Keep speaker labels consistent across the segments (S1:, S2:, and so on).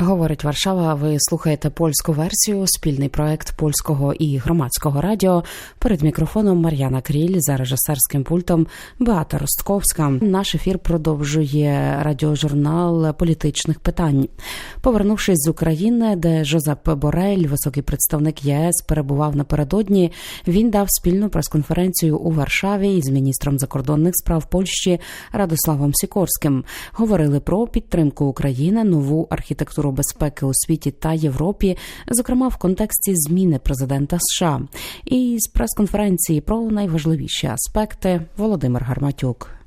S1: Говорить Варшава. Ви слухаєте польську версію, спільний проект польського і громадського радіо. Перед мікрофоном Мар'яна Кріль за режисерським пультом Беата Ростковська. Наш ефір продовжує радіожурнал політичних питань. Повернувшись з України, де Жозеп Борель, високий представник ЄС, перебував напередодні. Він дав спільну прес-конференцію у Варшаві із міністром закордонних справ Польщі Радославом Сікорським. Говорили про підтримку України, нову архітектуру безпеки у світі та Європі, зокрема в контексті зміни президента США, і з прес-конференції про найважливіші аспекти Володимир Гарматюк.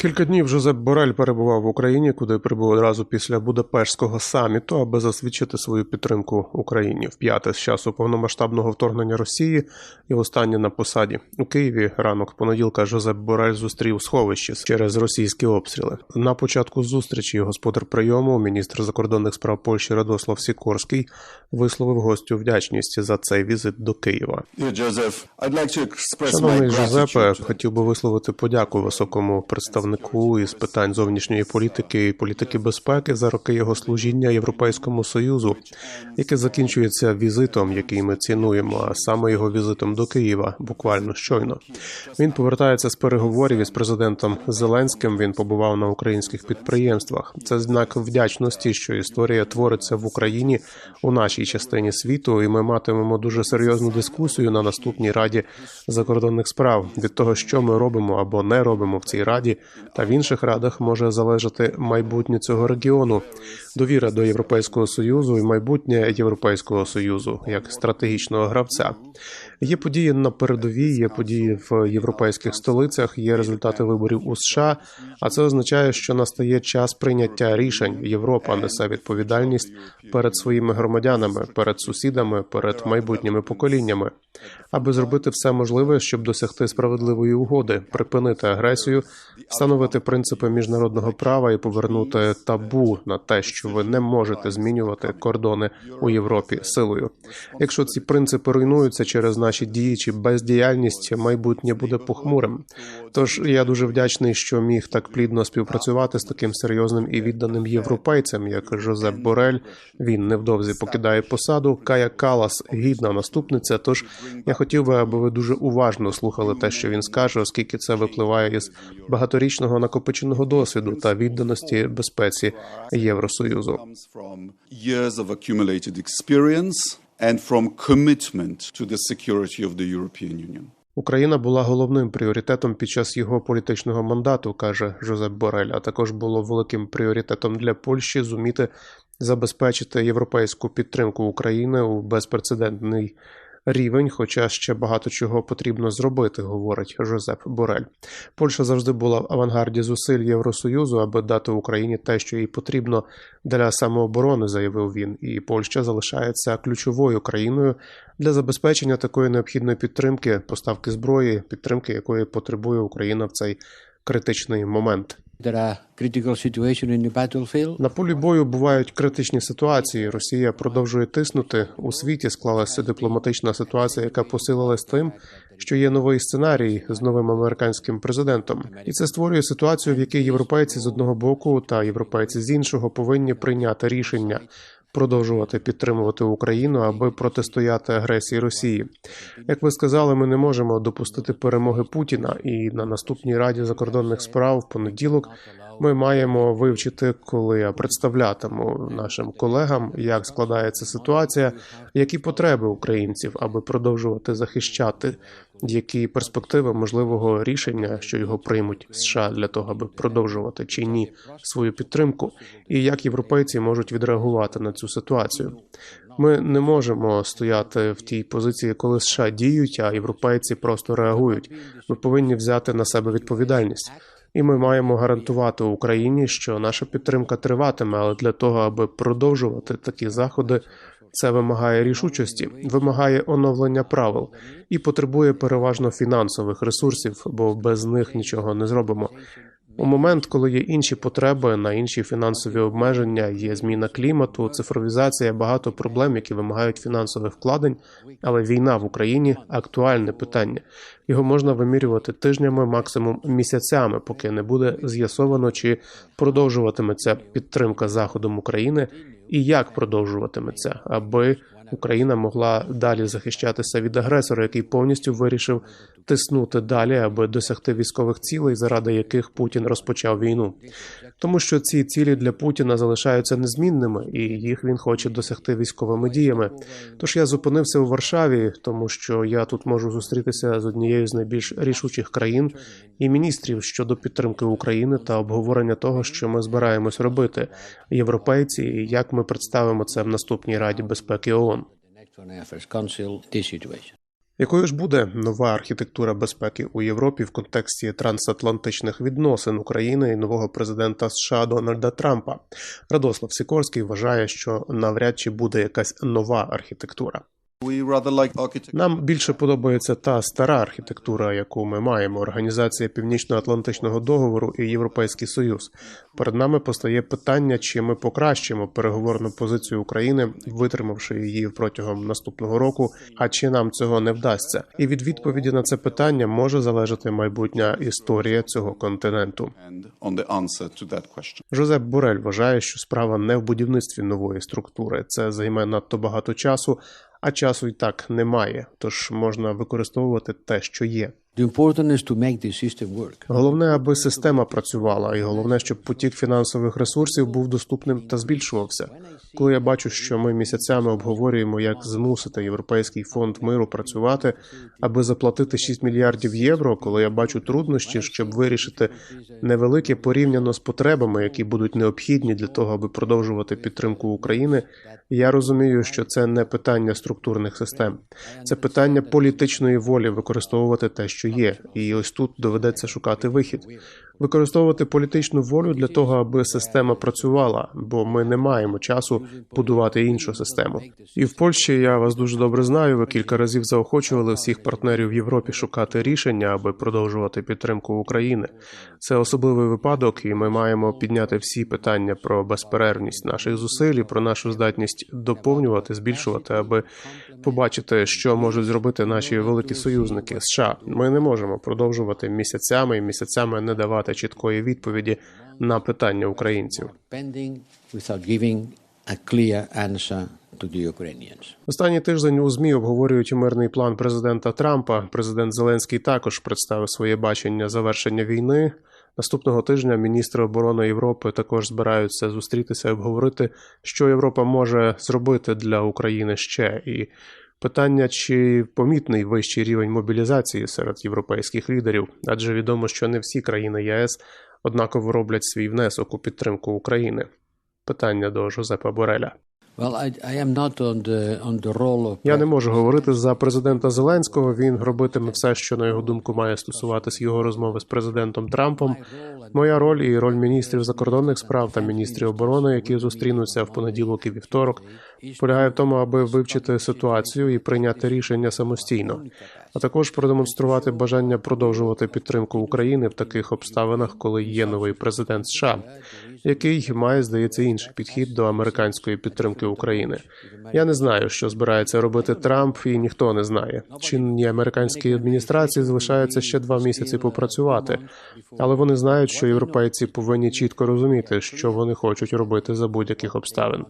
S2: Кілька днів Жозеп Борель перебував в Україні, куди прибув одразу після Будапештського саміту, аби засвідчити свою підтримку Україні в п'яте з часу повномасштабного вторгнення Росії і останнє на посаді у Києві. Ранок понеділка Жозеп Борель зустрів сховище через російські обстріли. На початку зустрічі господар прийому, міністр закордонних справ Польщі Радослав Сікорський, висловив гостю вдячність за цей візит до Києва. Шановний Жозепе, хотів би висловити подяку високому представнику із питань зовнішньої політики і політики безпеки за роки його служіння Європейському Союзу, яке закінчується візитом, який ми цінуємо, а саме його візитом до Києва, буквально щойно. Він повертається з переговорів із президентом Зеленським. Він побував на українських підприємствах. Це знак вдячності, що історія твориться в Україні у нашій частині світу, і ми матимемо дуже серйозну дискусію на наступній раді закордонних справ від того, що ми робимо або не робимо в цій раді та в інших радах може залежати майбутнє цього регіону, довіра до Європейського союзу і майбутнє Європейського союзу як стратегічного гравця. Є події на передовій, є події в європейських столицях, є результати виборів у США. А це означає, що настає час прийняття рішень. Європа несе відповідальність перед своїми громадянами, перед сусідами, перед майбутніми поколіннями, аби зробити все можливе, щоб досягти справедливої угоди, припинити агресію, встановити принципи міжнародного права і повернути табу на те, що ви не можете змінювати кордони у Європі силою. Якщо ці принципи руйнуються через наші дії чи бездіяльність, майбутнє буде похмурим. Тож я дуже вдячний, що міг так плідно співпрацювати з таким серйозним і відданим європейцем, як Жозеп Борель. Він невдовзі покидає посаду. Кая Калас гідна наступниця. Тож я хотів би, аби ви дуже уважно слухали те, що він скаже, оскільки це випливає із багаторічного накопиченого досвіду та відданості безпеці Євросоюзу.
S3: and from commitment to the security of the European Union.
S2: Україна була головним пріоритетом під час його політичного мандату, каже Жозеп Борель. А також було великим пріоритетом для Польщі зуміти забезпечити європейську підтримку України у безпрецедентний рівень, хоча ще багато чого потрібно зробити, говорить Жозеп Борель. Польща завжди була в авангарді зусиль Євросоюзу, аби дати Україні те, що їй потрібно для самооборони, заявив він. І Польща залишається ключовою країною для забезпечення такої необхідної підтримки, поставки зброї, підтримки якої потребує Україна в цей критичний момент. На полі бою бувають критичні ситуації. Росія продовжує тиснути у світі. Склалася дипломатична ситуація, яка посилилась тим, що є новий сценарій з новим американським президентом, і це створює ситуацію, в якій європейці з одного боку та європейці з іншого повинні прийняти рішення. Продовжувати підтримувати Україну, аби протистояти агресії Росії. Як ви сказали, ми не можемо допустити перемоги Путіна, і на наступній раді закордонних справ в понеділок ми маємо вивчити, коли я представлятиму нашим колегам, як складається ситуація, які потреби українців, аби продовжувати захищати, які перспективи можливого рішення, що його приймуть США для того, аби продовжувати чи ні свою підтримку, і як європейці можуть відреагувати на цю ситуацію. Ми не можемо стояти в тій позиції, коли США діють, а європейці просто реагують. Ми повинні взяти на себе відповідальність. І ми маємо гарантувати Україні, що наша підтримка триватиме, але для того, аби продовжувати такі заходи, це вимагає рішучості, вимагає оновлення правил і потребує переважно фінансових ресурсів, бо без них нічого не зробимо. У момент, коли є інші потреби на інші фінансові обмеження, є зміна клімату, цифровізація, багато проблем, які вимагають фінансових вкладень. Але війна в Україні актуальне питання. Його можна вимірювати тижнями, максимум місяцями, поки не буде з'ясовано, чи продовжуватиметься підтримка заходом України і як продовжуватиметься, аби Україна могла далі захищатися від агресора, який повністю вирішив тиснути далі, аби досягти військових цілей, заради яких Путін розпочав війну. Тому що ці цілі для Путіна залишаються незмінними, і їх він хоче досягти військовими діями. Тож я зупинився у Варшаві, тому що я тут можу зустрітися з однією з найбільш рішучих країн і міністрів щодо підтримки України та обговорення того, що ми збираємось робити, європейці, і як ми представимо це в наступній Раді безпеки ООН. Якою ж буде нова архітектура безпеки у Європі в контексті трансатлантичних відносин України і нового президента США Дональда Трампа? Радослав Сікорський вважає, що навряд чи буде якась нова архітектура. Нам більше подобається та стара архітектура, яку ми маємо: Організація Північно-Атлантичного договору і Європейський Союз. Перед нами постає питання, чи ми покращимо переговорну позицію України, витримавши її протягом наступного року, а чи нам цього не вдасться. І від відповіді на це питання може залежати майбутня історія цього континенту. Жозеп Борель вважає, що справа не в будівництві нової структури. Це займе надто багато часу, а часу й так немає. Тож можна використовувати те, що є. Головне, аби система працювала, і головне, щоб потік фінансових ресурсів був доступним та збільшувався. Коли я бачу, що ми місяцями обговорюємо, як змусити європейський фонд миру працювати, аби заплатити 6 мільярдів євро, коли я бачу труднощі, щоб вирішити невелике порівняно з потребами, які будуть необхідні для того, аби продовжувати підтримку України, я розумію, що це не питання структурних систем, це питання політичної волі використовувати те, що є, і ось тут доведеться шукати вихід. Використовувати політичну волю для того, аби система працювала, бо ми не маємо часу будувати іншу систему. І в Польщі я вас дуже добре знаю. Ви кілька разів заохочували всіх партнерів в Європі шукати рішення, аби продовжувати підтримку України. Це особливий випадок, і ми маємо підняти всі питання про безперервність наших зусиль і про нашу здатність доповнювати, збільшувати, аби побачити, що можуть зробити наші великі союзники США. Ми не можемо продовжувати місяцями і місяцями не давати чіткої відповіді на питання українців. Останній тиждень у змі обговорюють мирний план президента Трампа. Президент Зеленський також представив своє бачення завершення війни. Наступного тижня міністри оборони Європи також збираються зустрітися і обговорити, що Європа може зробити для України ще. І питання, чи помітний вищий рівень мобілізації серед європейських лідерів, адже відомо, що не всі країни ЄС однаково роблять свій внесок у підтримку України. Питання до Жозепа Бореля. Я не можу говорити за президента Зеленського. Він робитиме все, що на його думку має стосуватись його розмови з президентом Трампом. Моя роль і роль міністрів закордонних справ та міністрів оборони, які зустрінуться в понеділок і вівторок, полягає в тому, аби вивчити ситуацію і прийняти рішення самостійно, а також продемонструвати бажання продовжувати підтримку України в таких обставинах, коли є новий президент США, який має, здається, інший підхід до американської підтримки України. Я не знаю, що збирається робити Трамп, і ніхто не знає. Чинній американській адміністрації залишається ще два місяці попрацювати, але вони знають, що європейці повинні чітко розуміти, що вони хочуть робити за будь-яких обставин.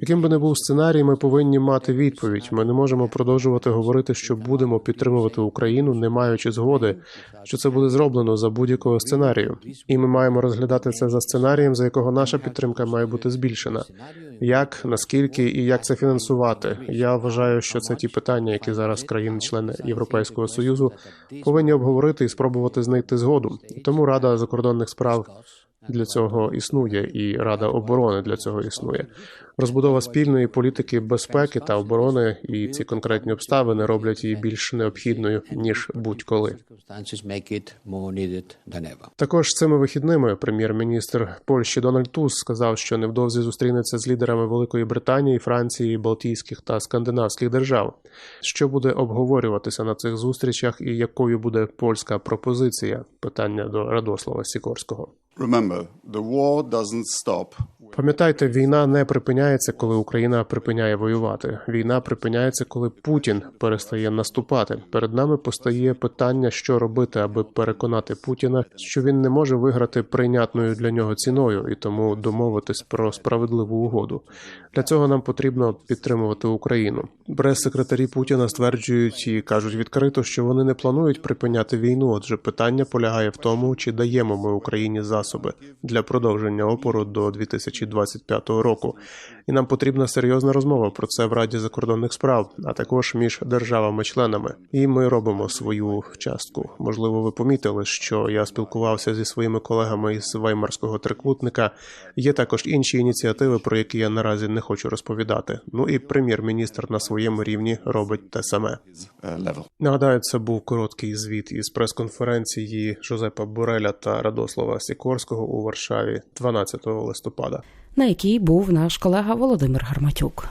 S2: Яким би не був сценарій, ми повинні мати відповідь. Ми не можемо продовжувати говорити, що будемо підтримувати Україну, не маючи згоди, що це буде зроблено за будь-якого сценарію. І ми маємо розглядати це за сценарієм, за якого наша підтримка має бути збільшена. Як, наскільки і як це фінансувати? Я вважаю, що це ті питання, які зараз країни-члени Європейського союзу повинні обговорити і спробувати знайти згоду. Тому Рада закордонних справ для цього існує, і Рада оборони для цього існує. Розбудова спільної політики безпеки та оборони і ці конкретні обставини роблять її більш необхідною ніж будь-коли. Також цими вихідними прем'єр-міністр Польщі Дональд Туск сказав, що невдовзі зустрінеться з лідерами Великої Британії, Франції, Балтійських та скандинавських держав. Що буде обговорюватися на цих зустрічах, і якою буде польська пропозиція? Питання до Радослава Сікорського. Пам'ятайте, війна не припиняється, коли Україна припиняє воювати. Війна припиняється, коли Путін перестає наступати. Перед нами постає питання, що робити, аби переконати Путіна, що він не може виграти прийнятною для нього ціною, і тому домовитись про справедливу угоду. Для цього нам потрібно підтримувати Україну. Прес-секретарі Путіна стверджують і кажуть відкрито, що вони не планують припиняти війну. Отже, питання полягає в тому, чи даємо ми Україні засоби для продовження опору до 2025 року. І нам потрібна серйозна розмова про це в Раді закордонних справ, а також між державами-членами. І ми робимо свою частку. Можливо, ви помітили, що я спілкувався зі своїми колегами із Ваймарського трикутника. Є також інші ініціативи, про які я наразі не хочу розповідати. Ну і прем'єр-міністр на своєму рівні робить те саме. Нагадаю, це був короткий звіт із прес-конференції Жозепа Буреля та Радослава Сікорського у Варшаві 12 листопада.
S1: на якій був наш колега Володимир Гарматюк.